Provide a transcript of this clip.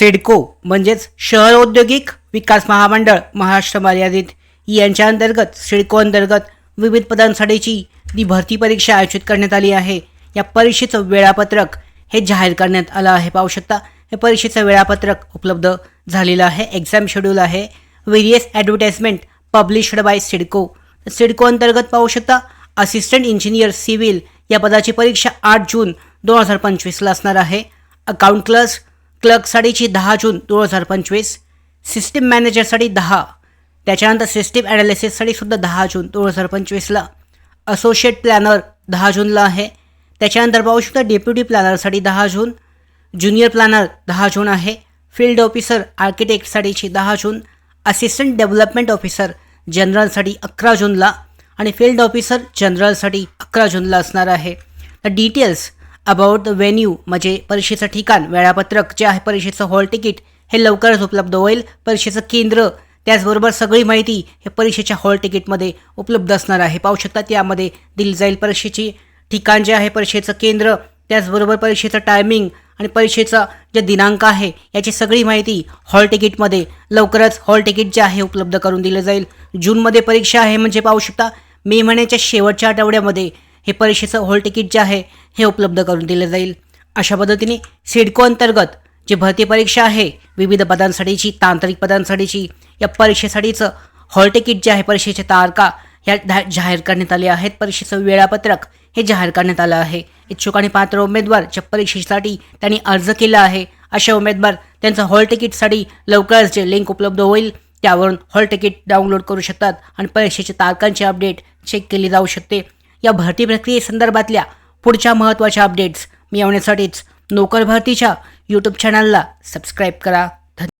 सिडको म्हणजेच शहर औद्योगिक विकास महामंडळ महाराष्ट्र मर्यादित. यांच्या अंतर्गत सिडको अंतर्गत विविध पदांसाठीची ती भरती परीक्षा आयोजित करण्यात आली आहे. या परीक्षेचं वेळापत्रक हे जाहीर करण्यात आलं आहे. पाहू शकता हे परीक्षेचं वेळापत्रक उपलब्ध झालेलं आहे. एक्झाम शेड्यूल आहे. Various advertisement published by CIDCO CIDCO अंतर्गत पाहू शकता असिस्टंट इंजिनियर सिव्हिल या पदाची परीक्षा आठ जून दोन हजार पंचवीसला असणार आहे. अकाउंट क्लर्स क्लर्कसाठीची दहा जून दोन हजार पंचवीस सिस्टीम मॅनेजरसाठी दहा त्याच्यानंतर सिस्टीम ॲनालिसिससाठी सुद्धा दहा जून दोन हजार पंचवीसला असोशिएट प्लॅनर दहा जूनला आहे त्याच्यानंतर पाहू शकता डेप्युटी प्लॅनरसाठी दहा जून ज्युनियर प्लॅनर दहा जून आहे फील्ड ऑफिसर आर्किटेक्टसाठीची दहा जून असिस्टंट डेव्हलपमेंट ऑफिसर जनरलसाठी अकरा जूनला आणि फील्ड ऑफिसर जनरलसाठी अकरा जूनला असणार आहे. तर डिटेल्स अबाउट द व्हेन्यू म्हणजे परीक्षेचं ठिकाण वेळापत्रक जे आहे परीक्षेचं हॉल तिकीट हे लवकरच उपलब्ध होईल. परीक्षेचं केंद्र त्याचबरोबर सगळी माहिती हे परीक्षेच्या हॉल तिकीटमध्ये उपलब्ध असणार आहे. पाहू शकता त्यामध्ये दिली जाईल परीक्षेची ठिकाण जे आहे परीक्षेचं केंद्र त्याचबरोबर परीक्षेचं टायमिंग आणि परीक्षेचा जे दिनांक आहे याची सगळी माहिती हॉल तिकीटमध्ये लवकरच हॉल तिकीट जे आहे उपलब्ध करून दिलं जाईल. जूनमध्ये परीक्षा आहे म्हणजे पाहू शकता मे महिन्याच्या शेवटच्या आठवड्यामध्ये हे परीक्षेचं हॉल तिकीट जे आहे हे उपलब्ध करून दिलं जाईल. अशा पद्धतीने सिडको अंतर्गत जी भरती परीक्षा आहे विविध पदांसाठीची तांत्रिक पदांसाठीची या परीक्षेसाठीचं हॉल तिकीट जे आहे परीक्षेचे तारखा ह्या धा- जाहीर करण्यात आले आहेत. परीक्षेचं वेळापत्रक हे जाहीर करण्यात आलं आहे. इच्छुक आणि पात्र उमेदवार ज्या परीक्षेसाठी त्यांनी अर्ज केला आहे अशा उमेदवार त्यांचं हॉल तिकीटसाठी लवकरच जे लिंक उपलब्ध होईल त्यावरून हॉल तिकीट डाउनलोड करू शकतात आणि परीक्षेच्या तारकांची अपडेट चेक केली जाऊ शकते. या भरती प्रक्रियेसंदर्भातल्या पुढच्या महत्त्वाच्या अपडेट्स मिळवण्यासाठीच नोकर भरतीच्या यूट्यूब चॅनलला सबस्क्राईब करा.